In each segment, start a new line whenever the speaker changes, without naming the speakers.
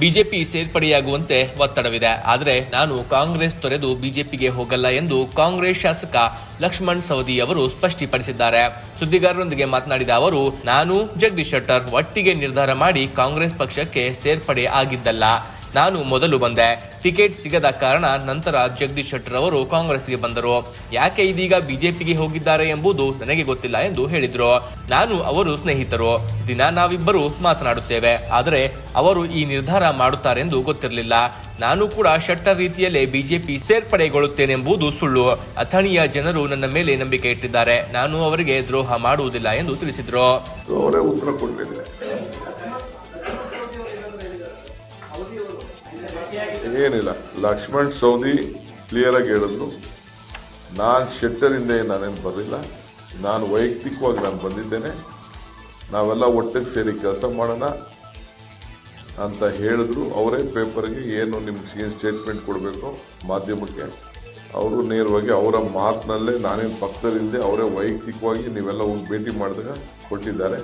BJP ಸೇರ್ಪಡೆಯಾಗುವಂತೆ ಒತ್ತಡವಿದೆ. ಆದರೆ ನಾನು ಕಾಂಗ್ರೆಸ್ ತೊರೆದು ಬಿಜೆಪಿಗೆ ಹೋಗಲ್ಲ ಎಂದು ಕಾಂಗ್ರೆಸ್ ಶಾಸಕ ಲಕ್ಷ್ಮಣ್ ಸವದಿ ಅವರು ಸ್ಪಷ್ಟಪಡಿಸಿದ್ದಾರೆ. ಸುದ್ದಿಗಾರರೊಂದಿಗೆ ಮಾತನಾಡಿದ ಅವರು, ನಾನು ಜಗದೀಶ್ ಶೆಟ್ಟರ್ ಒಟ್ಟಿಗೆ ನಿರ್ಧಾರ ಮಾಡಿ ಕಾಂಗ್ರೆಸ್ ಪಕ್ಷಕ್ಕೆ ಸೇರ್ಪಡೆ ಆಗಿದ್ದಲ್ಲ. ನಾನು ಮೊದಲು ಬಂದೆ. ಟಿಕೆಟ್ ಸಿಗದ ಕಾರಣ ನಂತರ ಜಗದೀಶ್ ಶೆಟ್ಟರ್ ಅವರು ಕಾಂಗ್ರೆಸ್ಗೆ ಬಂದರು. ಯಾಕೆ ಇದೀಗ ಬಿಜೆಪಿಗೆ ಹೋಗಿದ್ದಾರೆ ಎಂಬುದು ನನಗೆ ಗೊತ್ತಿಲ್ಲ ಎಂದು ಹೇಳಿದರು. ನಾನು ಅವರು ಸ್ನೇಹಿತರು. ದಿನ ನಾವಿಬ್ಬರು ಮಾತನಾಡುತ್ತೇವೆ. ಆದರೆ ಅವರು ಈ ನಿರ್ಧಾರ ಮಾಡುತ್ತಾರೆಂದು ಗೊತ್ತಿರಲಿಲ್ಲ. ನಾನು ಕೂಡ ಶೆಟ್ಟರ್ ರೀತಿಯಲ್ಲೇ ಬಿಜೆಪಿ ಸೇರ್ಪಡೆಗೊಳ್ಳುತ್ತೇನೆಂಬುದು ಸುಳ್ಳು. ಅಥಣಿಯ ಜನರು ನನ್ನ ಮೇಲೆ ನಂಬಿಕೆ ಇಟ್ಟಿದ್ದಾರೆ. ನಾನು ಅವರಿಗೆ ದ್ರೋಹ ಮಾಡುವುದಿಲ್ಲ ಎಂದು ತಿಳಿಸಿದರು.
ಏನಿಲ್ಲ. ಲಕ್ಷ್ಮಣ್ ಸೌದಿ ಕ್ಲಿಯರ್ ಆಗಿ ಹೇಳಿದ್ರು ನಾನು ಶೆಟ್ಟರಿಂದ ನಾನೇನು ಬರಲಿಲ್ಲ. ನಾನು ವೈಯಕ್ತಿಕವಾಗಿ ನಾನು ಬಂದಿದ್ದೇನೆ. ನಾವೆಲ್ಲ ಒಟ್ಟಿಗೆ ಸೇರಿ ಕೆಲಸ ಮಾಡೋಣ ಅಂತ ಹೇಳಿದ್ರು. ಅವರೇ ಪೇಪರ್ಗೆ ಏನು ನಿಮ್ಗೆ ಏನು ಸ್ಟೇಟ್ಮೆಂಟ್ ಕೊಡಬೇಕು ಮಾಧ್ಯಮಕ್ಕೆ, ಅವರು ನೇರವಾಗಿ ಅವರ ಮಾತಿನಲ್ಲೇ ನಾನೇನು ಪಕ್ಕದಲ್ಲಿದ್ದೆ, ಅವರೇ ವೈಯಕ್ತಿಕವಾಗಿ ನೀವೆಲ್ಲ ಹೋಗಿ ಭೇಟಿ ಮಾಡಿದಾಗ ಕೊಟ್ಟಿದ್ದಾರೆ.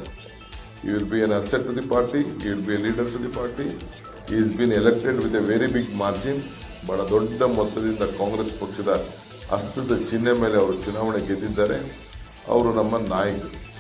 You will be an asset to the party you will be a leader to the party is been elected with a very big margin ಬಹಳ ದೊಡ್ಡ ಮೊತ್ತದಿಂದ ಕಾಂಗ್ರೆಸ್ ಪಕ್ಷದ ಹಸ್ತದ ಚಿಹ್ನೆ ಮೇಲೆ ಅವರು ಚುನಾವಣೆ ಗೆದ್ದಿದ್ದಾರೆ. ಅವರು ನಮ್ಮ ನಾಯಕರು.